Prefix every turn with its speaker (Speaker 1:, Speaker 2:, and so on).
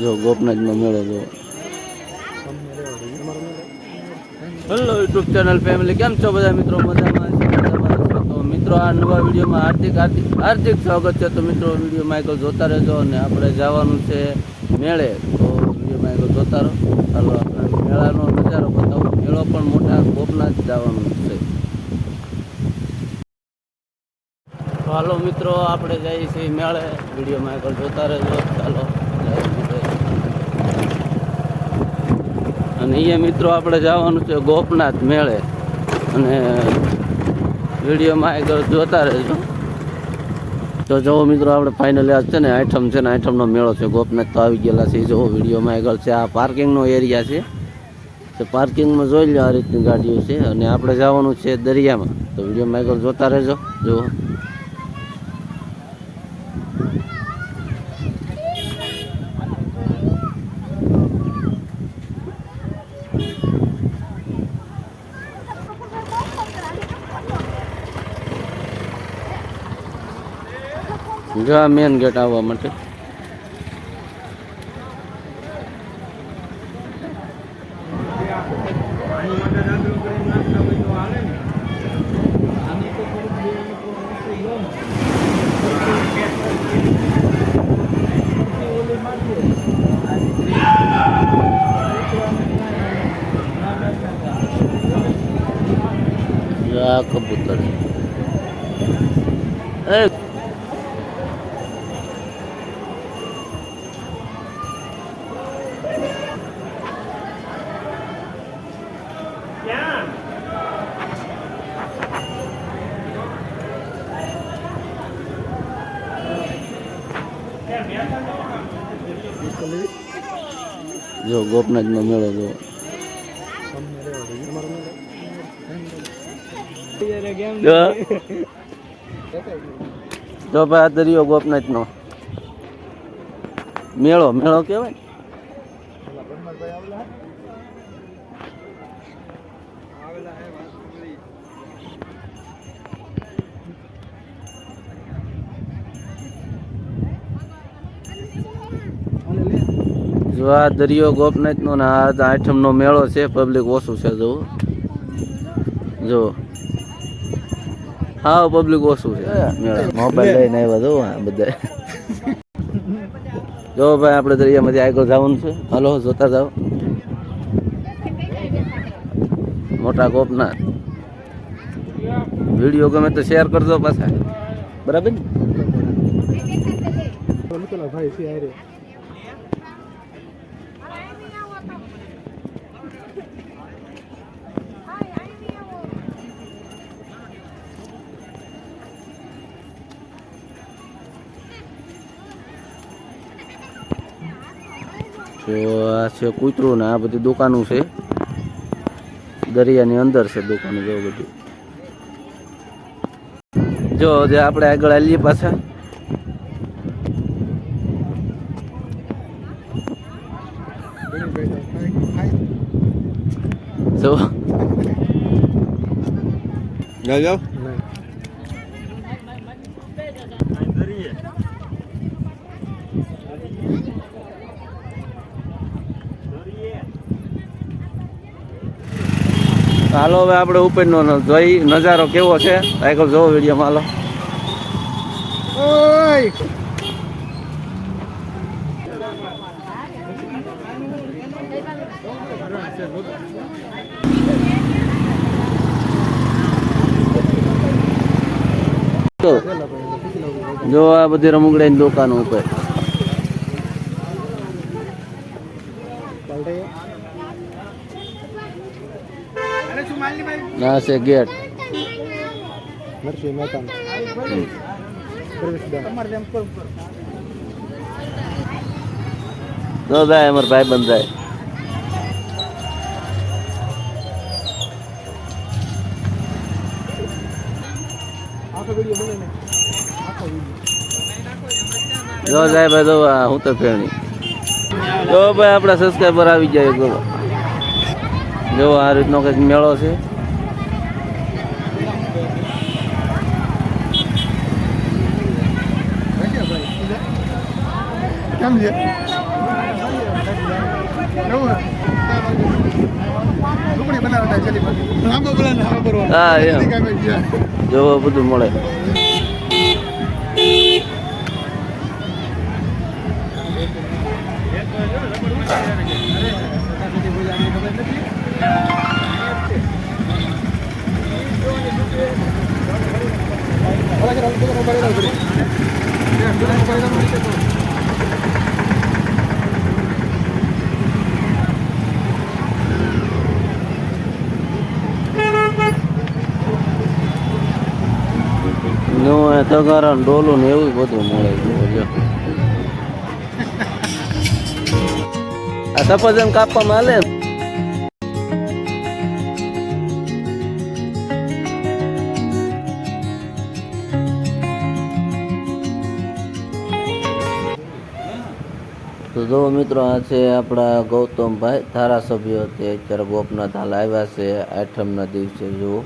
Speaker 1: જો ગોપનાથનો મેળો જો. હેલો યુટ્યુબ ચેનલ ફેમિલી કેમ છો બધા મિત્રો? મજામાં મિત્રો આ નવા વિડીયોમાં હાર્દિક હાર્દિક હાર્દિક સ્વાગત છે. તો મિત્રો વિડીયોમાં માઇકલ જોતા રહેજો અને આપણે જવાનું છે મેળે. તો વિડીયોમાં માઇકલ જોતા રહો. ચાલો આપણે મેળાનો નજારો બતાવો. મેળો પણ મોટા ગોપનાથ જવાનું છે. હાલો મિત્રો, આપણે જઈએ છીએ મેળે. વિડીયોમાં આગળ જોતા રહેજો. ચાલો અને અહીંયા મિત્રો આપણે જવાનું છે ગોપનાથ મેળે. અને વિડીયોમાં આગળ જોતા રહેજો. તો જુઓ મિત્રો, આપણે ફાઇનલી આજ છે ને આઈટમ છે ને આઈટમનો મેળો છે. ગોપનાથ તો આવી ગયેલા છે. જુઓ વિડીયોમાં આગળ છે. આ પાર્કિંગનો એરિયા છે. તો પાર્કિંગમાં જોઈ લો આ રીતની ગાડીઓ છે. અને આપણે જવાનું છે દરિયામાં. તો વિડીયોમાં આગળ જોતા રહેજો. જુઓ. જો આ મેન ગેટ આવવા માટે. આ કબૂતર એ જો ગોપનાથનો મેળો જો જો. ભાઈ, આ દરિયો ગોપનાથનો. મેળો મેળો કહેવાય જો આ દરિયો ગોપનાથનો ને આ આઠમનો મેળો છે પબ્લિક ઓછું છે જો જો હા પબ્લિક ઓછું છે. મોબાઈલ લઈને આવ્યા જો આ બધા. જો ભાઈ આપણે દરિયામાંથી આગળ જવાનું છે. હલો જોતા જાઓ. મોટા કોપના વીડિયો ગમે તો શેર કરજો પાછા. બરાબર ને? તો આ છે કૂતરું ને આ બધી દુકાનો છે. દરિયાની અંદર છે દુકાનો જો બધી. જો જે આપણે આગળ આવીએ પાછા. જો.
Speaker 2: જાઓ
Speaker 1: હાલો હવે આપણે ઉપરનો જોઈ નજારો કેવો છે? આગળ જોવો વિડીયોમાં હાલો. જો આ બધી રમુગડાની દુકાનો ઉપર. ના, છે ગેટ.
Speaker 2: નરસિંહ મહેતા
Speaker 1: તો જાય, અમાર ભાઈ બંધ જાય. જો જાય ભાઈ તો હું તો ફેરણી જો ભાઈ, આપણા સબસ્ક્રાઈબર આવી જાય જો જો આ રીતનો કંઈક મેળો છે
Speaker 2: કેમ છે ઢોકળી બનાવતા ચલી લાંબો બોલે ને હાવ કરવાનો
Speaker 1: હા, એમ.
Speaker 2: બધી કામે ગયા.
Speaker 1: જોવો બધું મળે તગારા ને ડોલું ને એવું બધું મળે જુઓ જો. આ સફરજન કાપવામાં હાલે તો જો મિત્રો, આ છે આપણા ગૌતમભાઈ ધારાસભ્ય. તે અત્યારે ગોપનાથ હાલ આવ્યા છે આઠમના દિવસે, જુઓ.